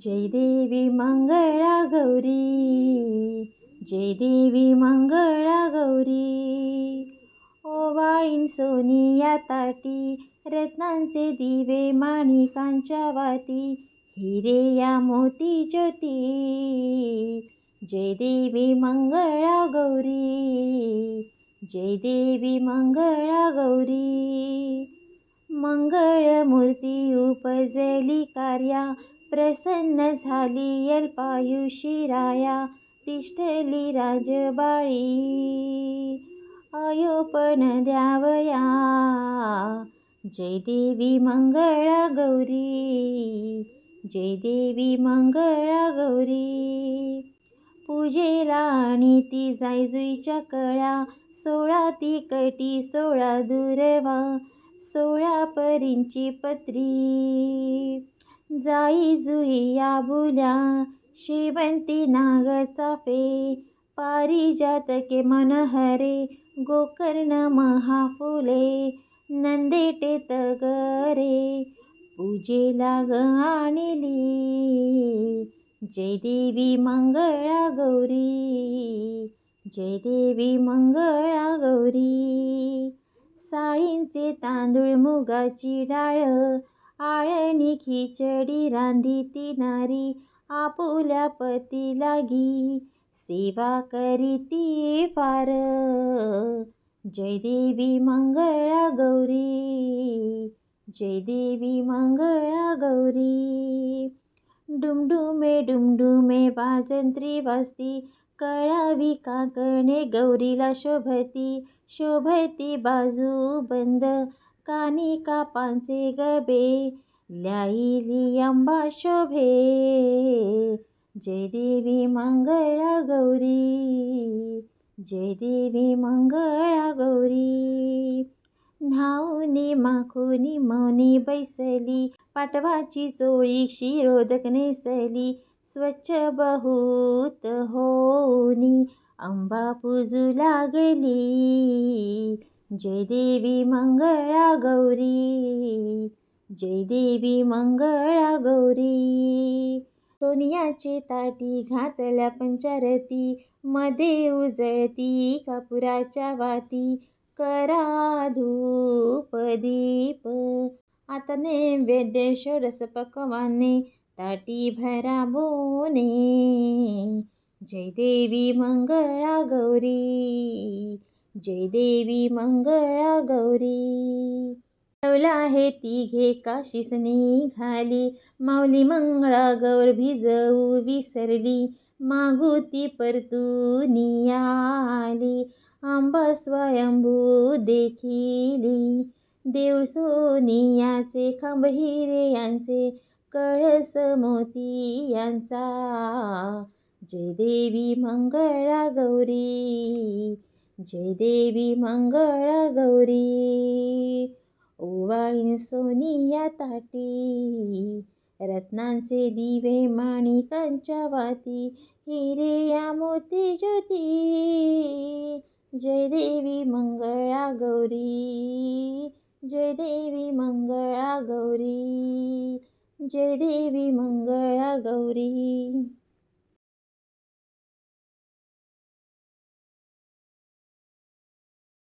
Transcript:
जय देवी मंगळा गौरी जय देवी मंगळा गौरी. ओवाळीन सोनिया ताटी रत्नांचे दिवे माणिकांच्या वाती हिरे या मोती ज्योती. जय देवी मंगळा गौरी जय देवी मंगळा गौरी. मंगळमूर्ती उपजली कार्या प्रसन्न झाली अल्पायुषी राया तिष्ठली राजबाळी. अयोपन द्यावया जय देवी मंगळा गौरी. जय देवी मंगळा गौरी. पूजेला आणि ती जायजुईच्या कळ्या सोळा ती कटी सोळा दुर्वा सोळा परींची पत्री. जाई जुई या बुल्या शेवंती नाग चाफे पारिजातके मनहरे गोकर्ण महाफुले. नंदेटे तगरे पूजेला ग आणली. जय देवी मंगळा गौरी जय देवी मंगळा गौरी. साळींचे तांदूळ मुगाची डाळ आळणी खिचडी रांधी ती नारी आपुल्या पती लागी सेवा करी ती फार जय देवी मंगळा गौरी. जय देवी मंगळा गौरी. डुमडुमे डुमडुमे वाजंत्री वाजती. कळावी काकणे गौरीला शोभती. शोभती बाजू बंद. कानी कापांचे गबे ल्याईली अंबा शोभे. जय देवी मंगळा गौरी जय देवी मंगळा गौरी. न्हाऊनी माखोनी मौनी बैसली पाटवाची चोळी शिरोदक नेसली स्वच्छ बहुत होनी अंबा पूजू लागली. जय देवी मंगळा गौरी जय देवी मंगळा गौरी. सोनियाची ताटी घातल्या पंचारती मध्ये उजळती कापुराच्या वाती. करा धूप दीप आता नैवेद्य षोडस पकवाने ताटी भरा बोने. जय देवी मंगळा गौरी. जय देवी मंगळा गौरी. ठेवला आहे तिघे काशीस निघाली. माऊली मंगळा गौर भिजवू विसरली. मागुती परतूनी आली. आंबा स्वयंभू देखिली. देऊळ सोनियाचे खांब हिरे यांचे कळस मोती यांचा. जय देवी मंगळा गौरी. जय देवी मंगळा गौरी. ओवाळी सोनिया ताटी रत्नांचे दिवे माणिकांच्या वाती हिरे या मोती ज्योती. जय देवी मंगळा गौरी जय देवी मंगळा गौरी जय देवी मंगळा गौरी.